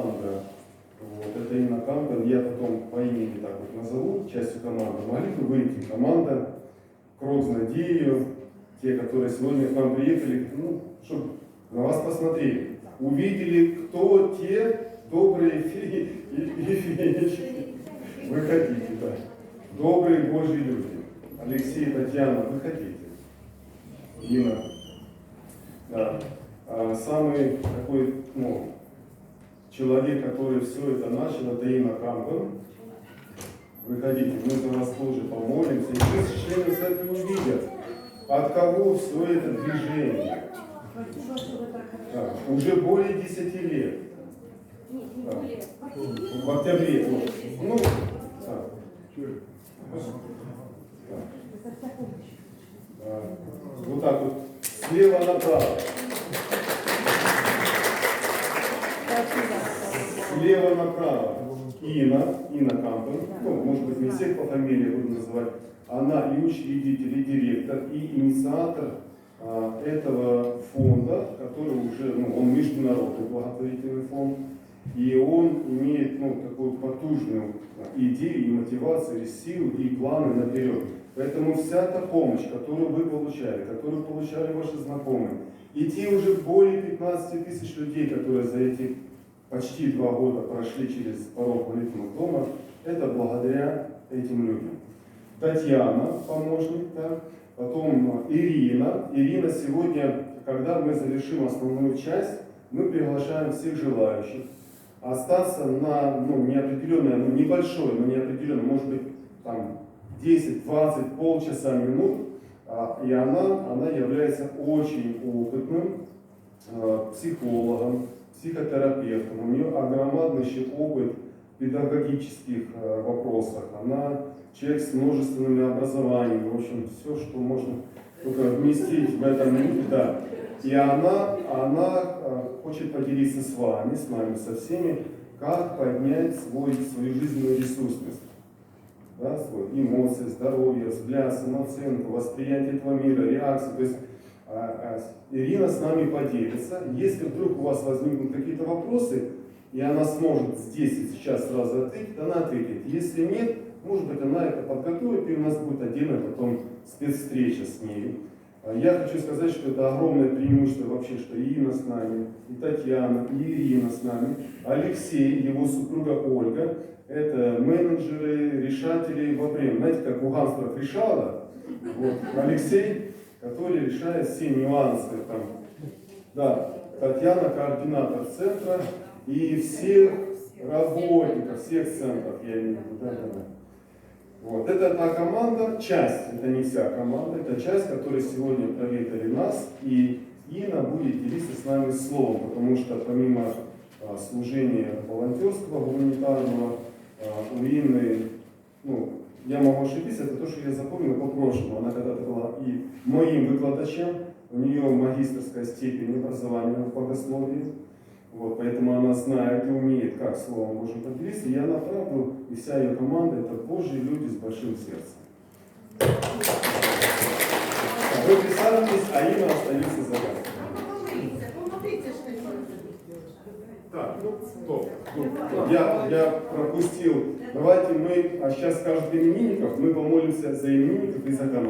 команда. Вот, это именно команда, я потом по имени так вот назову, частью команды. Могли бы выйти команда Крок с Надею, те, которые сегодня к нам приехали, ну, чтобы на вас посмотрели. Увидели, кто те добрые феи и, феечки. Вы хотите, да. Добрые Божьи люди. Алексей, Татьяна, вы хотите. Дина. Да. А самый такой, ну, человек, который все это начал, это Инна Кампен. Выходите, мы за вас тоже помолимся. И пусть члены церкви увидят, от кого все это движение. Да, уже более 10 лет. Да. В октябре. Вот. Ну, да. Да. Вот так вот, слева направо. Слева направо. Инна, Инна Кампен, ну, может быть, не всех по фамилии буду называть, она и учредитель, и директор, и инициатор а, этого фонда, который уже, ну, он международный благотворительный фонд, и он имеет, ну, такую потужную идею и мотивацию, и силу, и планы наперед. Поэтому вся та помощь, которую вы получали, которую получали ваши знакомые, и те уже более 15 тысяч людей, которые за эти почти два года прошли через порог молитвенного дома, это благодаря этим людям. Татьяна, помощник, да, потом Ирина. Ирина сегодня, когда мы завершим основную часть, мы приглашаем всех желающих остаться на ну, неопределенное, ну, небольшое, но неопределенное, может быть, там 10, 20, полчаса, минут, а, и она, она является очень опытным э, психологом, психотерапевтом. У нее огромнейший опыт в педагогических э, вопросах. Она человек с множественными образованиями, в общем, все, что можно только вместить в этом мире, да. И она, она э, хочет поделиться с вами, с нами, со всеми, как поднять свой, свою жизненную ресурсность да, свой, эмоции, здоровье, взгляд, самооценку, восприятие этого мира, реакцию. То есть Ирина с нами поделится. Если вдруг у вас возникнут какие-то вопросы, и она сможет здесь и сейчас сразу ответить, она ответит. Если нет, может быть, она это подготовит, и у нас будет отдельная потом спецвстреча с ней. А Я хочу сказать, что это огромное преимущество вообще, что и Инна с нами, и Татьяна, и Ирина с нами, Алексей, его супруга Ольга, это менеджеры, решатели во время. Знаете, как у гангстеров решала, вот, Алексей, который решает все нюансы. Там. Да, Татьяна, координатор центра и всех работников, всех центров, я имею в виду. Да, да, да. Вот. Это та команда, часть, это не вся команда, это часть, которая сегодня проведали нас, и Инна будет делиться с нами словом, потому что помимо а, служения волонтерского, гуманитарного, а, у Инны, ну, я могу ошибиться, это то, что я запомнил по прошлому. Она когда-то была и моим выкладачем, у нее магистрская степень образования в богословии. Вот, поэтому она знает и умеет, как Словом Божьим поделиться. И она, и вся ее команда, это Божьи люди с большим сердцем. Вы присаживайтесь, а Инна остается за вами. Так, ну, стоп. Я, я пропустил. Давайте мы, а сейчас скажут именинников, мы помолимся за именинников и за команду.